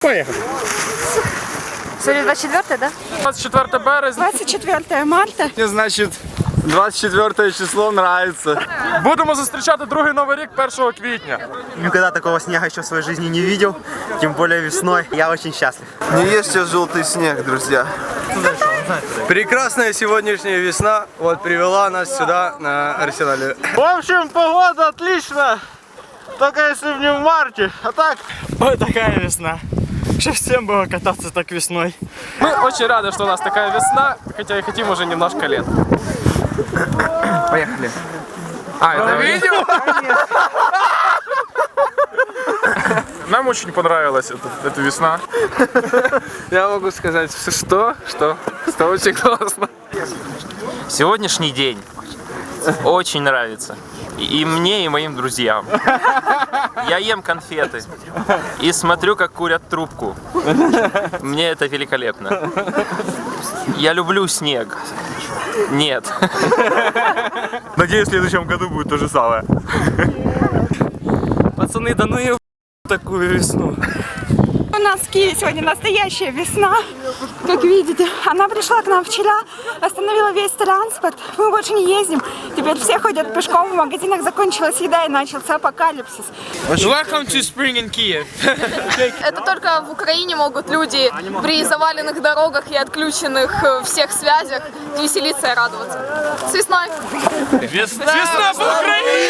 Поехали. Сегодня 24 да? 24 березня. 24 марта. Мне, значит, 24 число нравится. Будемо зустрічати другий новий рік 1 квітня. Никогда такого снега еще в своей жизни не видел, тем более весной. Я очень счастлив. Не ешьте желтый снег, друзья. Прекрасная сегодняшняя весна вот привела нас сюда на арсенале. В общем, погода отличная. Только если не в марте. А так, Вот такая весна. Что всем было кататься так весной. Мы очень рады, что у нас такая весна, хотя и хотим уже немножко лет. поехали. А, это видео? Нам очень понравилась эта, эта весна. Я могу сказать, что, что, что очень классно. Сегодняшний день очень нравится. И и мне, и моим друзьям. Я ем конфеты и смотрю, как курят трубку. Мне это великолепно. Я люблю снег. Нет. Надеюсь, в следующем году будет то же самое. Пацаны, да ну и такую весну. У нас в Киеве сегодня настоящая весна. Как видите, она пришла к нам вчера, остановила весь транспорт. Мы больше не ездим. Теперь все ходят пешком, в магазинах закончилась еда и начался апокалипсис. Welcome to spring in Kiev. Это только в Украине могут люди при заваленных дорогах и отключенных э, всех связях веселиться и радоваться. С весной! Весна по-украински!